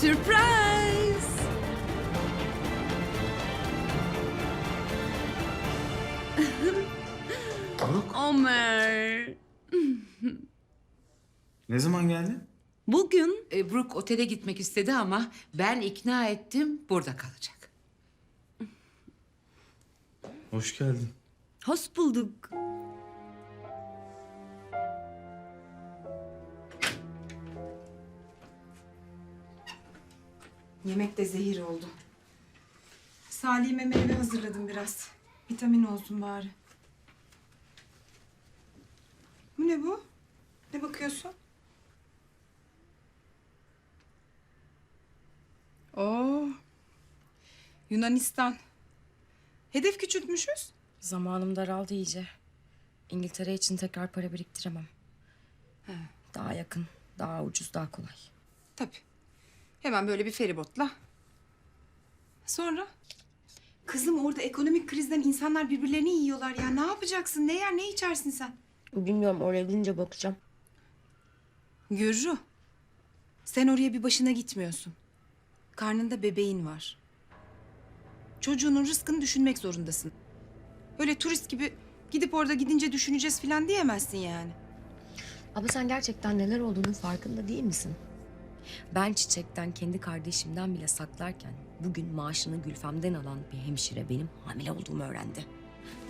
Surprise! Brooke, Ömer. ne zaman geldin? Bugün E, Brooke otele gitmek istedi ama ben ikna ettim burada kalacak. Hoş geldin. hoş bulduk. Yemek de zehir oldu. Salih'ime meyve hazırladım biraz. Vitamin olsun bari. Bu ne bu? Ne bakıyorsun? Oo. Yunanistan. Hedef küçültmüşüz. Zamanım daraldı iyice. İngiltere için tekrar para biriktiremem. Daha yakın, daha ucuz, daha kolay. Tabii. Hemen böyle bir feribotla. Sonra? Kızım orada ekonomik krizden insanlar birbirlerini yiyorlar ya. Ne yapacaksın? Ne yer, ne içersin sen? Bilmiyorum oraya gidince bakacağım. Gürru. Sen oraya bir başına gitmiyorsun. Karnında bebeğin var. Çocuğunun rızkını düşünmek zorundasın. Öyle turist gibi gidip orada gidince düşüneceğiz falan diyemezsin yani. Ama sen gerçekten neler olduğunun farkında değil misin? Ben çiçekten kendi kardeşimden bile saklarken bugün maaşını Gülfem'den alan bir hemşire benim hamile olduğumu öğrendi.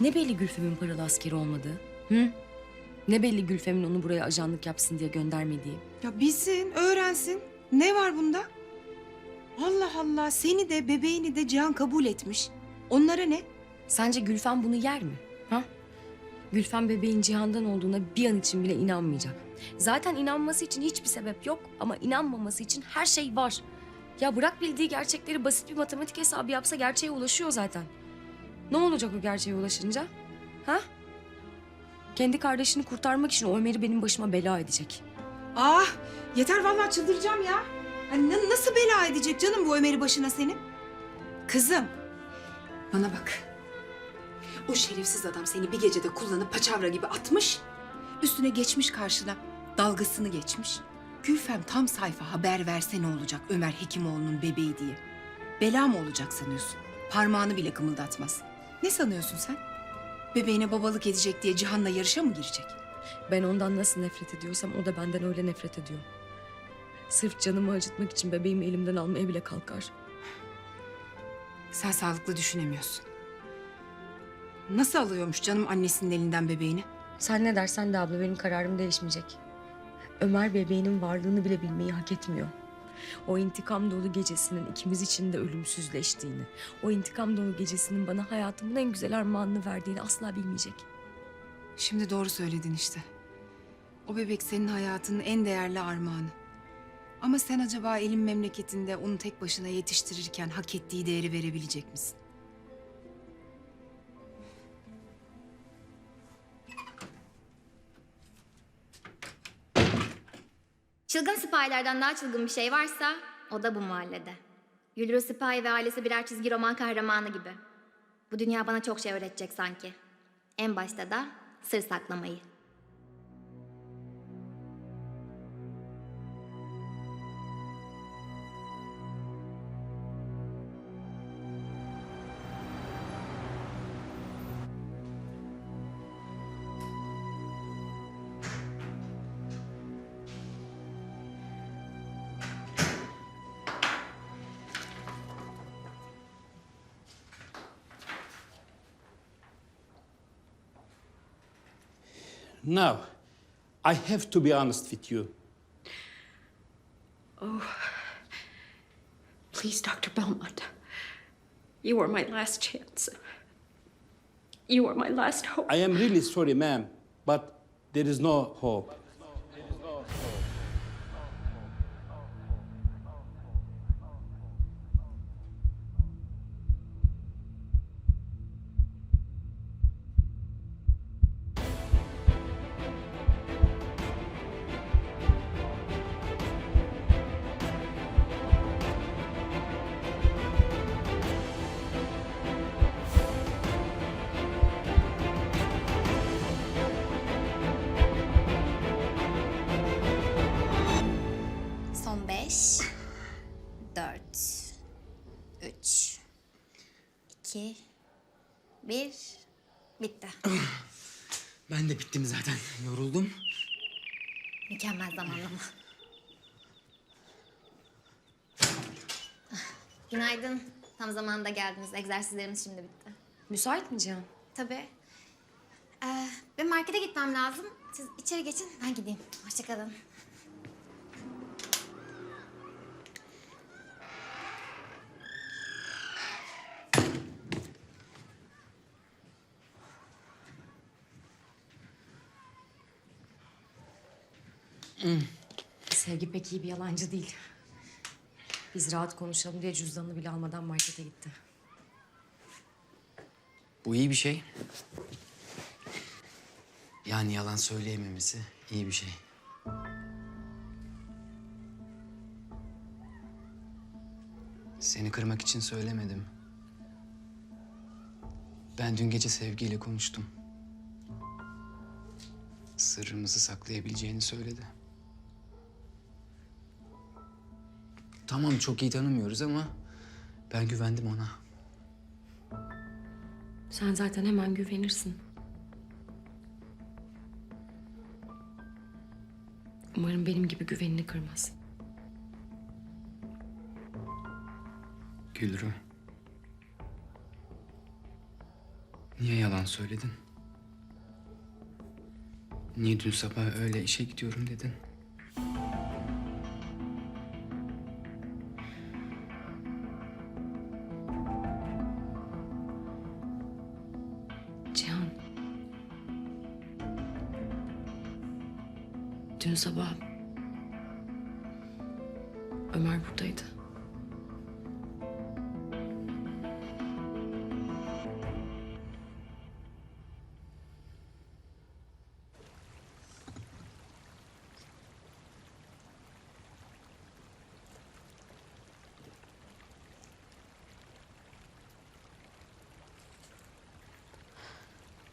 Ne belli Gülfem'in paralı askeri olmadığı? Hı? Ne belli Gülfem'in onu buraya ajanlık yapsın diye göndermediği? Ya bilsin, öğrensin. Ne var bunda? Allah Allah seni de bebeğini de Cihan kabul etmiş. Onlara ne? Sence Gülfem bunu yer mi? Ha? Gülfem bebeğin Cihan'dan olduğuna bir an için bile inanmayacak. Zaten inanması için hiçbir sebep yok ama inanmaması için her şey var. Ya bırak bildiği gerçekleri basit bir matematik hesabı yapsa gerçeğe ulaşıyor zaten. Ne olacak o gerçeğe ulaşınca? Ha? Kendi kardeşini kurtarmak için Ömer'i benim başıma bela edecek. Ah yeter vallahi çıldıracağım ya. Hani na- nasıl bela edecek canım bu Ömer'i başına senin? Kızım bana bak. O şerefsiz adam seni bir gecede kullanıp paçavra gibi atmış. Üstüne geçmiş karşına dalgasını geçmiş. Gülfem tam sayfa haber verse ne olacak Ömer Hekimoğlu'nun bebeği diye. Bela mı olacak sanıyorsun? Parmağını bile kımıldatmaz. Ne sanıyorsun sen? Bebeğine babalık edecek diye Cihan'la yarışa mı girecek? Ben ondan nasıl nefret ediyorsam o da benden öyle nefret ediyor. Sırf canımı acıtmak için bebeğimi elimden almaya bile kalkar. Sen sağlıklı düşünemiyorsun. Nasıl alıyormuş canım annesinin elinden bebeğini? Sen ne dersen de abla benim kararım değişmeyecek. Ömer bebeğinin varlığını bile bilmeyi hak etmiyor. O intikam dolu gecesinin ikimiz için de ölümsüzleştiğini, o intikam dolu gecesinin bana hayatımın en güzel armağanını verdiğini asla bilmeyecek. Şimdi doğru söyledin işte. O bebek senin hayatının en değerli armağanı. Ama sen acaba elin memleketinde onu tek başına yetiştirirken hak ettiği değeri verebilecek misin? Çılgın sipahilerden daha çılgın bir şey varsa o da bu mahallede. Gülru Sipahi ve ailesi birer çizgi roman kahramanı gibi. Bu dünya bana çok şey öğretecek sanki. En başta da sır saklamayı. Now, I have to be honest with you. Oh, please, Dr. Belmont. You are my last chance. You are my last hope. I am really sorry, ma'am, but there is no hope. Dört, üç, iki, bir, bitti. Ben de bittim zaten. Yoruldum. Mükemmel zamanlama. Günaydın. Tam zamanında geldiniz. Egzersizlerimiz şimdi bitti. Müsait mi Cihan? Tabii. Ee, ben markete gitmem lazım. Siz içeri geçin, ben gideyim. Hoşçakalın. Sevgi pek iyi bir yalancı değil. Biz rahat konuşalım diye cüzdanını bile almadan markete gitti. Bu iyi bir şey. Yani yalan söyleyememesi iyi bir şey. Seni kırmak için söylemedim. Ben dün gece sevgiyle konuştum. Sırrımızı saklayabileceğini söyledi. Tamam çok iyi tanımıyoruz ama ben güvendim ona. Sen zaten hemen güvenirsin. Umarım benim gibi güvenini kırmaz. Gülru. Niye yalan söyledin? Niye dün sabah öyle işe gidiyorum dedin? Dün sabah Ömer buradaydı.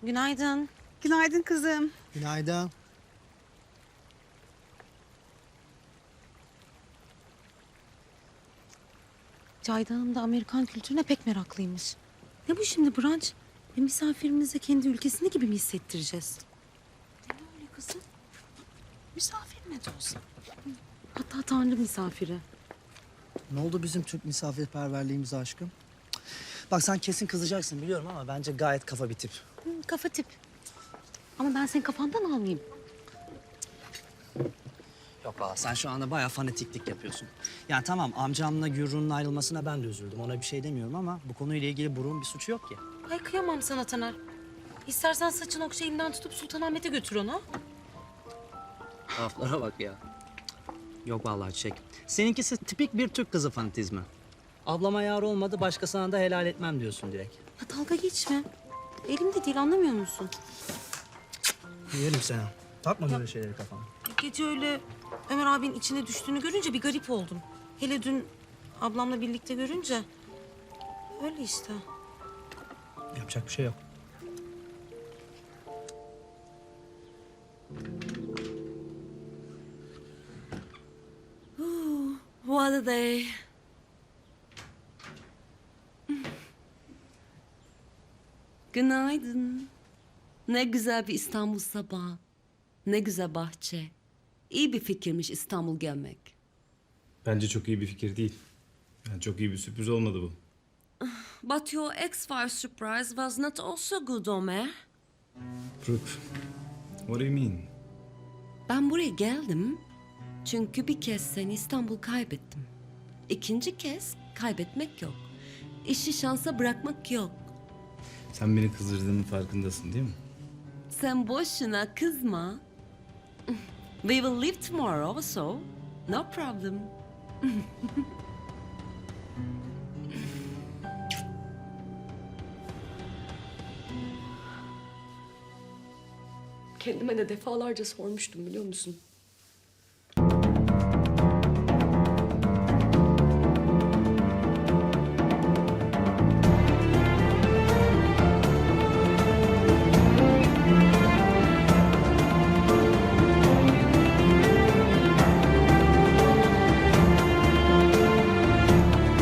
Günaydın. Günaydın kızım. Günaydın. Cayda Hanım da Amerikan kültürüne pek meraklıymış. Ne bu şimdi brunch? E, misafirimize kendi ülkesini gibi mi hissettireceğiz? Deme öyle kızım. Misafir ne de olsa. Hatta tanrı misafiri. Ne oldu bizim Türk misafirperverliğimize aşkım? Bak sen kesin kızacaksın biliyorum ama bence gayet kafa bir tip. Hı, kafa tip. Ama ben senin kafandan almayayım. Yok valla sen şu anda bayağı fanatiklik yapıyorsun. Yani tamam amcamla Gürrün'ün ayrılmasına ben de üzüldüm. Ona bir şey demiyorum ama bu konuyla ilgili Buruk'un bir suçu yok ki. Ay kıyamam sana Taner. İstersen saçın okşa elinden tutup Sultanahmet'e götür onu. Laflara bak ya. Yok vallahi Çiçek. Seninkisi tipik bir Türk kızı fanatizmi. Ablama yar olmadı başkasına da helal etmem diyorsun direkt. Ya dalga geçme. Elimde değil anlamıyor musun? Yerim seni. Takma böyle şeyleri kafana. Gece öyle Ömer abinin içine düştüğünü görünce bir garip oldum. Hele dün ablamla birlikte görünce. Öyle işte. Yapacak bir şey yok. What a day. Günaydın. Ne güzel bir İstanbul sabahı. Ne güzel bahçe. İyi bir fikirmiş İstanbul gelmek. Bence çok iyi bir fikir değil. Yani çok iyi bir sürpriz olmadı bu. But your X-Files surprise was not also good, Ömer. Brooke, what do you mean? Ben buraya geldim çünkü bir kez seni İstanbul kaybettim. İkinci kez kaybetmek yok. İşi şansa bırakmak yok. Sen beni kızdırdığının farkındasın değil mi? Sen boşuna kızma. We will leave tomorrow, so no problem. Kendime de defalarca sormuştum biliyor musun?